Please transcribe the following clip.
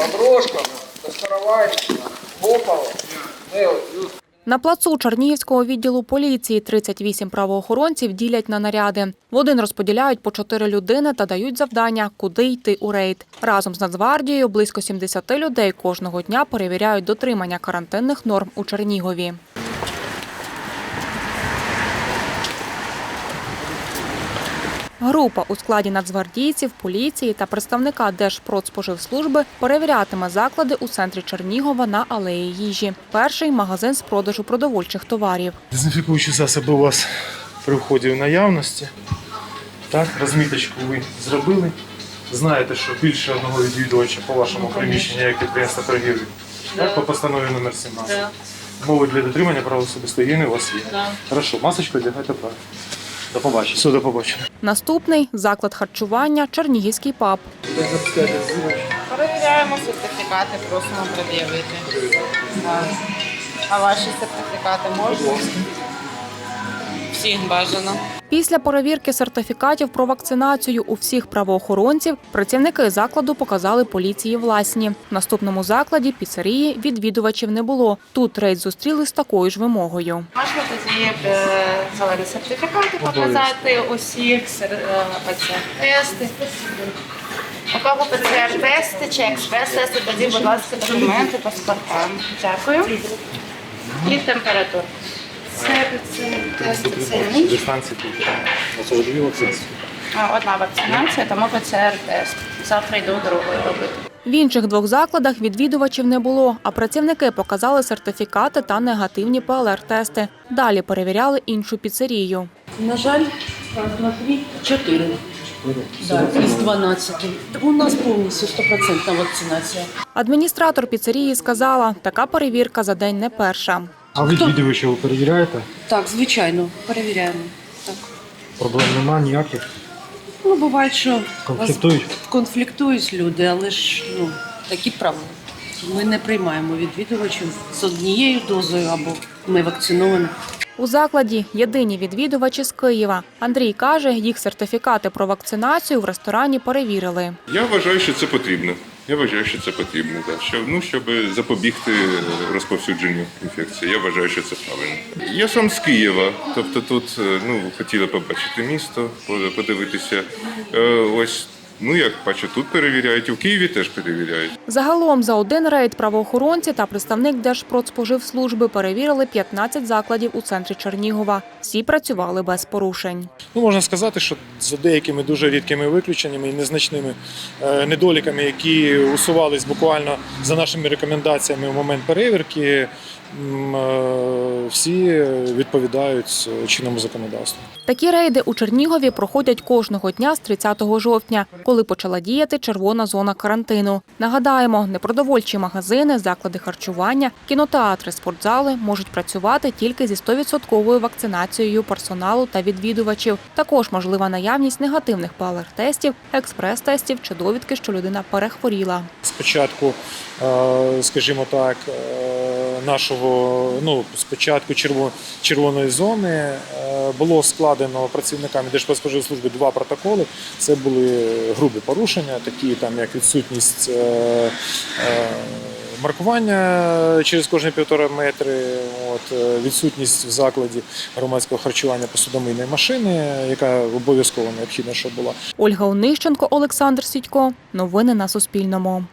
Поброшками, Костаровайщина, Гопало. Де? На плацу Чернігівського відділу поліції 38 правоохоронців ділять на наряди. В один розподіляють по чотири людини та дають завдання, куди йти у рейд. Разом з Нацгвардією близько 70 людей кожного дня перевіряють дотримання карантинних норм у Чернігові. Група у складі нацгвардійців, поліції та представника Держпродспоживслужби перевірятиме заклади у центрі Чернігова на алеї їжі. Перший магазин з продажу продовольчих товарів. Дезінфікуючі засоби у вас при вході в наявності. Так, розміточку ви зробили. Знаєте, що більше одного відвідувача по вашому приміщенню, як підприємство торгівлі. Так, по постанові номер 17. Мови для дотримання прав особистої гігієни у вас є. Хорошо, масочку одягайте правильно. До побачення. Все, до побачення. Наступний заклад харчування Чернігівський паб. Перевіряємо сертифікати, просимо пред'явити. А ваші сертифікати можна? Всіх бажано. Після перевірки сертифікатів про вакцинацію у всіх правоохоронців працівники закладу показали поліції власні. В наступному закладі піцерії відвідувачів не було. Тут рейд зустріли з такою ж вимогою. Можна тоді е, зелені сертифікати показати усіх, е, ПЦР-тести. У кого ПЦР-тести чи експрес-тести, тоді, будь ласка, документи, паспорта. Дякую. І температура. Це це ніч. Дистанції тут. Це дві вакцинації. Одна вакцинація, тому ПЦР-тест. Завтра йду другою робити. В інших двох закладах відвідувачів не було, а працівники показали сертифікати та негативні ПЛР-тести. Далі перевіряли іншу піцерію. На жаль, на дві чотири. Із 12. У нас повністю стопроцентна вакцинація. Адміністратор піцерії сказала, така перевірка за день не перша. А відвідувачів ви перевіряєте? Так, звичайно, перевіряємо. Так. Проблем немає ніяких. Ну, буває, що Конфліктують? конфліктують люди, але ж ну, такі правила. Ми не приймаємо відвідувачів з однією дозою або ми вакциновані. У закладі єдині відвідувачі з Києва. Андрій каже, їх сертифікати про вакцинацію в ресторані перевірили. Я вважаю, що це потрібно. Я вважаю, що це потрібно, так. Що, ну, щоб запобігти розповсюдженню інфекції. Я вважаю, що це правильно. Я сам з Києва, тобто тут е, ну, хотіли побачити місто, подивитися. Е, Ось, ну як бачу, тут перевіряють, і в Києві теж перевіряють. Загалом за один рейд правоохоронці та представник Держпродспоживслужби перевірили 15 закладів у центрі Чернігова. Всі працювали без порушень. Ну, можна сказати, що за деякими дуже рідкими виключеннями і незначними е, недоліками, які усувались буквально за нашими рекомендаціями в момент перевірки, е, всі відповідають чинному законодавству. Такі рейди у Чернігові проходять кожного дня з 30 жовтня, коли почала діяти червона зона карантину. Нагадаємо, непродовольчі магазини, заклади харчування, кінотеатри, спортзали можуть працювати тільки зі 100% вакцинацією персоналу та відвідувачів. Також можлива наявність негативних ПЛР-тестів, експрес-тестів чи довідки, що людина перехворіла. Спочатку, е, скажімо так, е, нашого ну спочатку черво- червоної зони е, було складено працівниками Держпродспоживслужби два протоколи. Це були грубі порушення, такі там як відсутність. е, е, Маркування через кожні півтора метри, от, відсутність в закладі громадського харчування посудомийної машини, яка обов'язково необхідна, щоб була. Ольга Онищенко, Олександр Сідько. Новини на Суспільному.